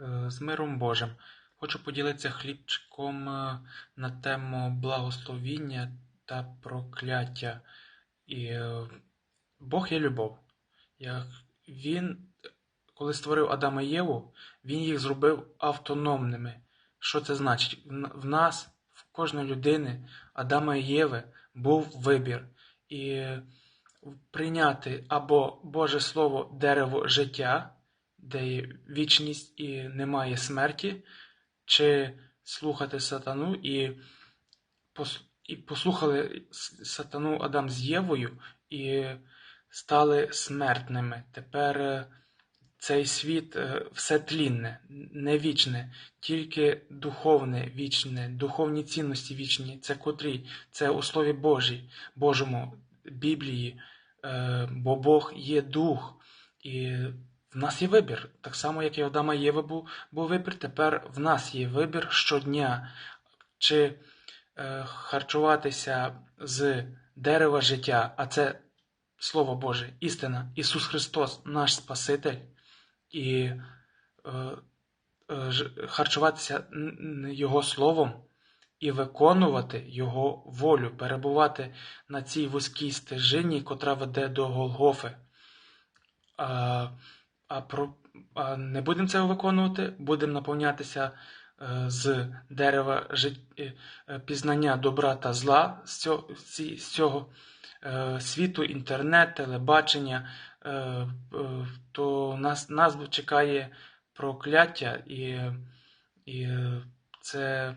Е, З миром Божим. Хочу поділитися хлібчиком е, на тему благословіння та прокляття. І е, Бог є любов. Як Він, коли створив Адама і Єву, Він їх зробив автономними. Що це значить? В нас, в кожної людини, Адама і Єви, був вибір. І прийняти або Боже Слово дерево життя, де є вічність і немає смерті, чи слухати сатану і, і послухали сатану Адам з Євою і стали смертними. Тепер е, цей світ е, все тлінне, не вічне, тільки духовне вічне, духовні цінності вічні. Це котрі? Це у Слові Божій, Божому, Біблії, е, бо Бог є дух. І в нас є вибір. Так само, як і Адама Єви був, був вибір, тепер в нас є вибір щодня. Чи е, харчуватися з дерева життя, а це Слово Боже, істина, Ісус Христос, наш Спаситель, і е, е, харчуватися Його Словом і виконувати Його волю, перебувати на цій вузькій стежині, котра веде до Голгофи. А, а, про, а не будемо це виконувати, будемо наповнятися е, з дерева жит- е, е, пізнання добра та зла з цього, з цього світу, інтернет, телебачення, то нас, нас чекає прокляття, і, і це,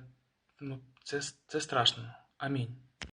ну, це, це страшно. Амінь.